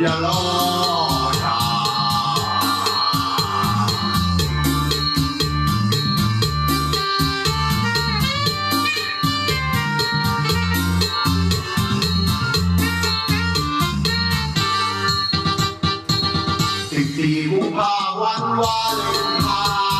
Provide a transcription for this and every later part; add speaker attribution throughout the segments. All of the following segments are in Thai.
Speaker 1: ติดสีผู้พภาวันวานพา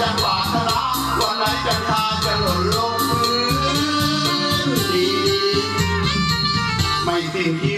Speaker 1: จะปากนะวันไหนจะทาจะหล่นลงพื้นดีไม่สิ้นที่